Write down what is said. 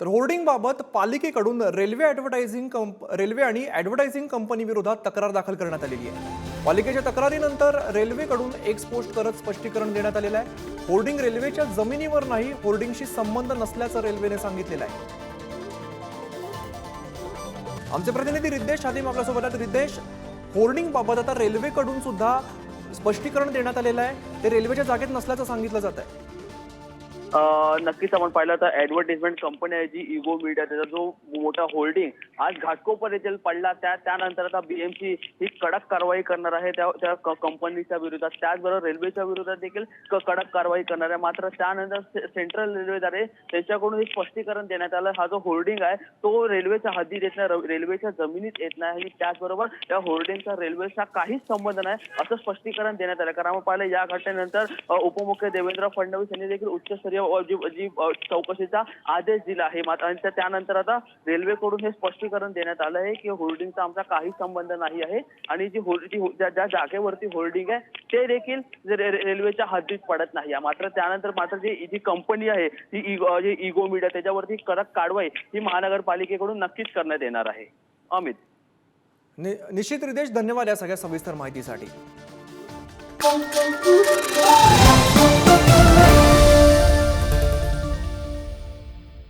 तर होर्डिंगबाबत पालिकेकडून रेल्वे ॲडव्हर्टायझिंग कंप रेल्वे आणि ॲडव्हर्टायझिंग कंपनी विरोधात तक्रार दाखल करण्यात आलेली आहे. पालिकेच्या तक्रारीनंतर रेल्वेकडून एक्स पोस्ट करत स्पष्टीकरण देण्यात आलेलं आहे. होर्डिंग रेल्वेच्या जमिनीवर नाही होर्डिंगशी संबंध नसल्याचं रेल्वेने सांगितलेलं आहे. आमचे प्रतिनिधी रिद्देश आदिम आपल्यासोबत आहेत रिद्देश होर्डिंगबाबत आता रेल्वेकडून सुद्धा स्पष्टीकरण देण्यात आलेलं आहे. ते रेल्वेच्या जागेत नसल्याचं सांगितलं जात आहे. नक्कीच आपण पाहिलं तर ऍडव्हर्टिजमेंट कंपनी आहे जी इगो मीडिया त्याचा जो मोठा होल्डिंग आज घाटकोपर येथील पडला त्या त्यानंतर आता बीएमसी ही कडक कारवाई करणार आहे त्या त्या कंपनीच्या विरोधात. त्याचबरोबर रेल्वेच्या विरोधात देखील कडक कारवाई करणार आहे. मात्र त्यानंतर सेंट्रल रेल्वेद्वारे त्यांच्याकडून एक स्पष्टीकरण देण्यात आलं. हा जो होल्डिंग आहे तो रेल्वेच्या हद्दीत येत नाही रेल्वेच्या जमिनीत येत नाही. आणि त्याचबरोबर त्या होर्डिंगचा रेल्वेचा काहीच संबंध नाही असं स्पष्टीकरण देण्यात आलं. कारण आपण पाहिलं या घटनेनंतर उपमुख्य देवेंद्र फडणवीस यांनी देखील उच्चस्तरीय जी जी अ, चौकशीचा आदेश दिला आहे. मात्र आणि त्या- त्यानंतर आता रेल्वेकडून हे स्पष्टीकरण देण्यात आलं आहे की होल्डिंगचा आमचा काही संबंध नाही आहे. आणि जी होल- जी हो- ज्या जागेवरती होल्डिंग आहे ते देखील रेल्वेच्या हद्दीत पडत नाही. मात्र त्यानंतर मात्र जी जी कंपनी आहे ती इगो जी इगो मीडिया त्याच्यावरती कडक कारवाई ही महानगरपालिकेकडून नक्कीच करण्यात येणार आहे. अमित. नि- निश्चित रिदेश धन्यवाद या सगळ्या सविस्तर माहितीसाठी.